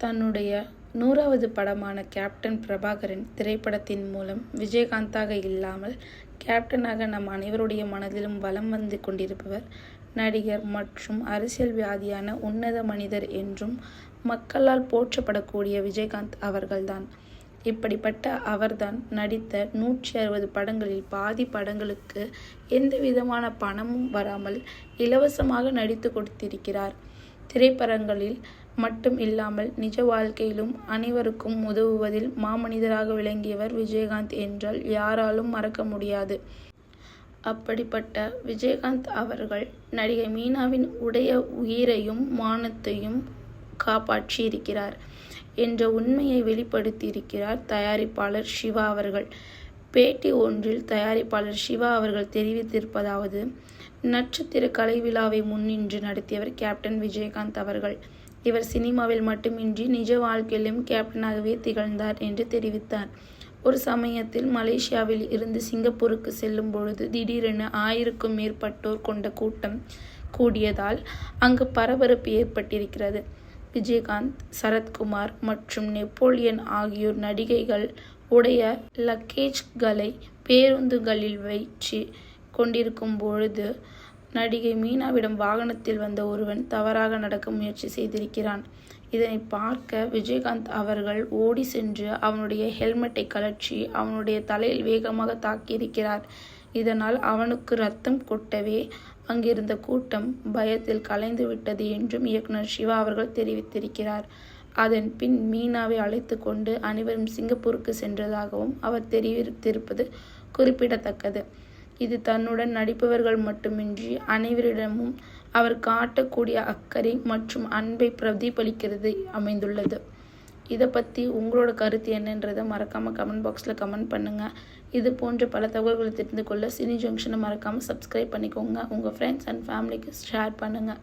தன்னுடைய நூறாவது படமான கேப்டன் பிரபாகரன் திரைப்படத்தின் மூலம் விஜயகாந்தாக இல்லாமல் கேப்டனாக நம் அனைவருடைய மனதிலும் வலம் வந்து கொண்டிருப்பவர் நடிகர் மற்றும் அரசியல்வாதியான உன்னத மனிதர் என்றும் மக்களால் போற்றப்படக்கூடிய விஜயகாந்த் அவர்கள்தான். இப்படிப்பட்ட அவர்தான் நடித்த நூற்றி அறுபது படங்களில் பாதி படங்களுக்கு எந்த விதமான பணமும் வராமல் இலவசமாக நடித்து கொடுத்திருக்கிறார். திரைப்படங்களில் மட்டும் இல்லாமல் நிஜ வாழ்க்கையிலும் அனைவருக்கும் உதவுவதில் மாமனிதராக விளங்கியவர் விஜயகாந்த் என்றால் யாராலும் மறக்க முடியாது. அப்படிப்பட்ட விஜயகாந்த் அவர்கள் நடிகை மீனாவின் உடைய உயிரையும் மானத்தையும் காப்பாற்றி இருக்கிறார் என்ற உண்மையை வெளிப்படுத்தியிருக்கிறார் தயாரிப்பாளர் சிவா அவர்கள். பேட்டி ஒன்றில் தயாரிப்பாளர் சிவா அவர்கள் தெரிவித்திருப்பதாவது நட்சத்திர கலை விழாவை முன்னின்று நடத்தியவர் கேப்டன் விஜயகாந்த் அவர்கள். இவர் சினிமாவில் மட்டுமின்றி நிஜ வாழ்க்கையிலும் கேப்டனாகவே திகழ்ந்தார் என்று தெரிவித்தார். ஒரு சமயத்தில் மலேசியாவில் இருந்து சிங்கப்பூருக்கு செல்லும் பொழுது திடீரென ஆயிரக்கும் மேற்பட்டோர் கொண்ட கூட்டம் கூடியதால் அங்கு பரபரப்பு ஏற்பட்டிருக்கிறது. விஜயகாந்த் சரத்குமார் மற்றும் நெப்போலியன் ஆகியோர் நடிகைகள் உடைய லக்கேஜ்களை பேருந்துகளில் வைச்சு கொண்டிருக்கும் பொழுது நடிகை மீனாவிடம் வாகனத்தில் வந்த ஒருவன் தவறாக நடக்க முயற்சி செய்திருக்கிறான். இதனை பார்க்க விஜயகாந்த் அவர்கள் ஓடி சென்று அவனுடைய ஹெல்மெட்டை கழற்றி அவனுடைய தலையில் வேகமாக தாக்கியிருக்கிறார். இதனால் அவனுக்கு ரத்தம் கொட்டவே அங்கிருந்த கூட்டம் பயத்தில் கலைந்து விட்டது என்றும் இயக்குனர் சிவா அவர்கள் தெரிவித்திருக்கிறார். அதன் பின் மீனாவை அழைத்து கொண்டு அனைவரும் சிங்கப்பூருக்கு சென்றதாகவும் அவர் தெரிவித்திருப்பது குறிப்பிடத்தக்கது. இது தன்னுடன் நடிப்பவர்கள் மட்டுமின்றி அனைவரிடமும் அவர் காட்டக்கூடிய அக்கறை மற்றும் அன்பை பிரதிபலிக்கிறது அமைந்துள்ளது. இதை பற்றி உங்களோட கருத்து என்னன்றதை மறக்காமல் கமெண்ட் பாக்ஸில் கமெண்ட் பண்ணுங்கள் இது போன்ற பல தகவல்களை தெரிந்து கொள்ள சினி ஜங்ஷனை மறக்காமல் சப்ஸ்கிரைப் பண்ணிக்கோங்க. உங்கள் ஃப்ரெண்ட்ஸ் அண்ட் ஃபேமிலிக்கு ஷேர் பண்ணுங்கள்